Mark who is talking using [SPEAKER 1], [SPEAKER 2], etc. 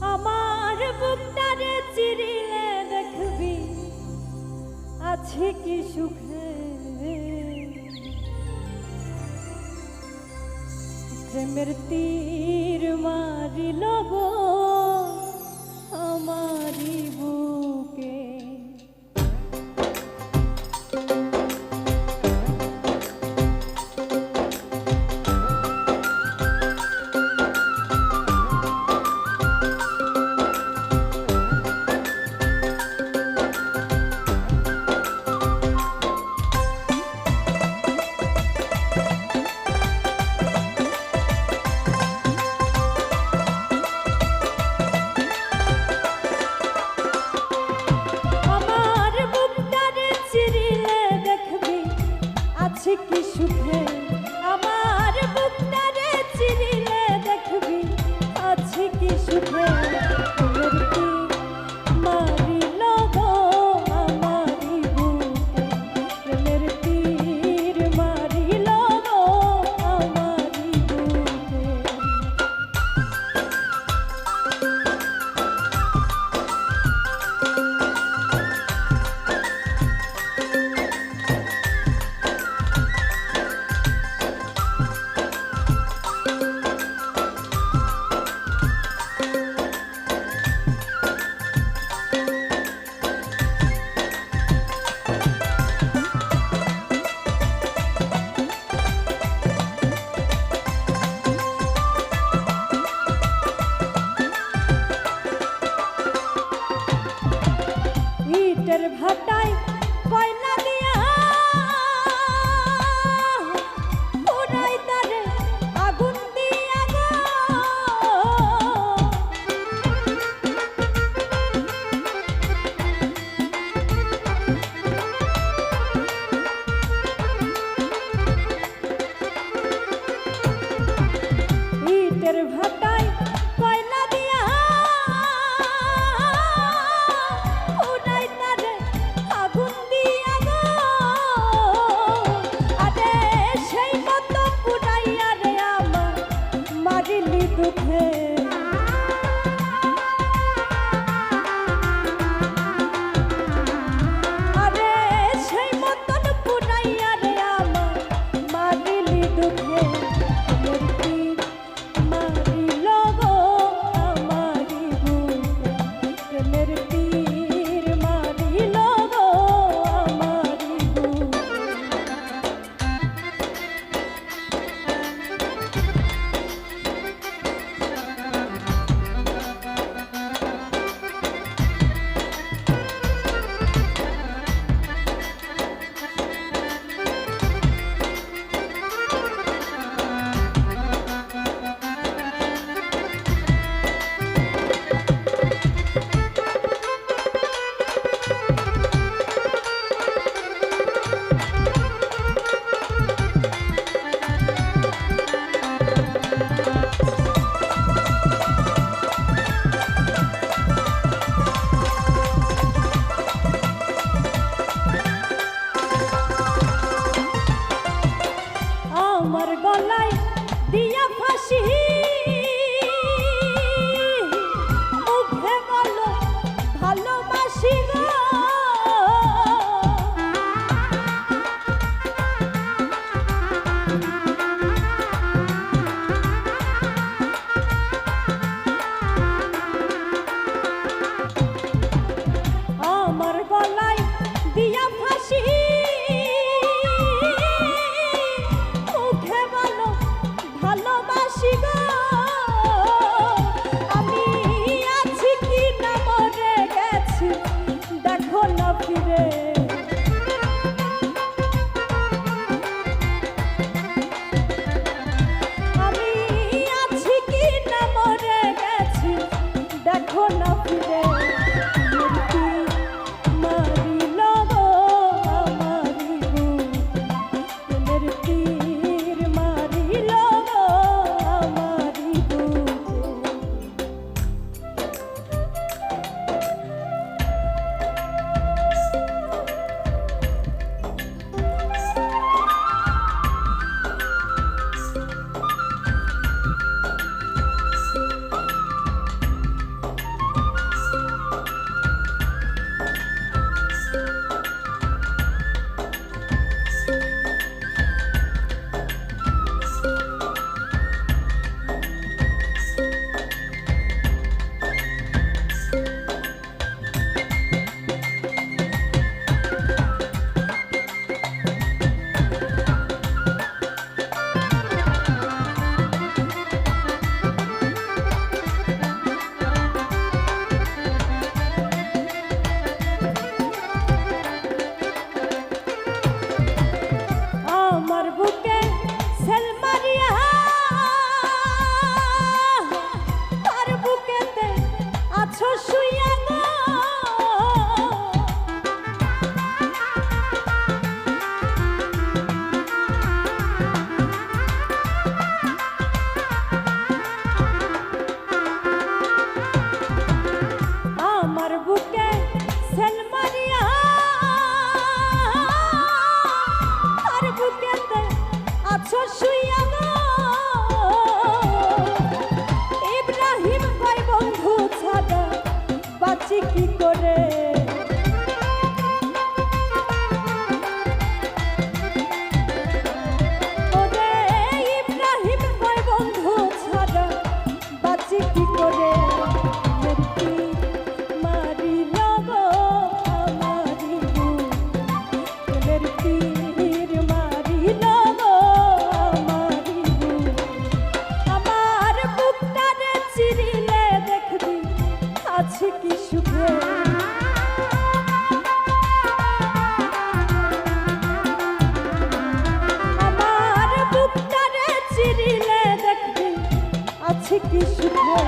[SPEAKER 1] আমার বুকটারে চিরিলে দেখবি। আছে কি সুখে? প্রেমের তীর আমার বুকটারে চিরিলে দেখবে আছে কি সুখে?